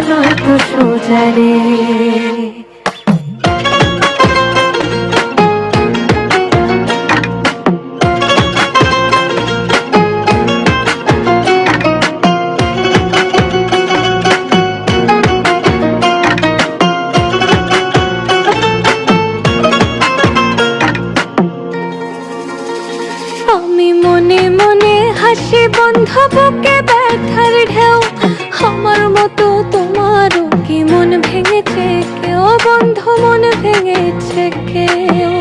নয় তো সোজারে আমি মনে মনে হাসি বন্ধ বুকে ব্যথার ঢেউ বন্ধ মন ভেঙেছে কেউ।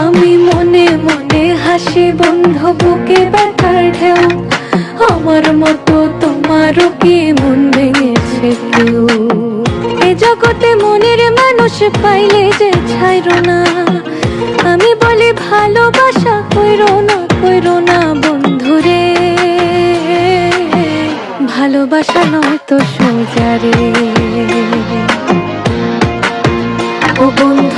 আমি মনে মনে হাসি বন্ধ বুকে ব্যথার ঢেউ। আমার মতো তোমারও কি মন ভেঙেছে কেউ? এ জগতে মনের মানুষ পাইলে যে ছাইরো না। আমি বলি ভালোবাসা কইরো না কইরো না বন্ধুরে ভালোবাসা নয় 我不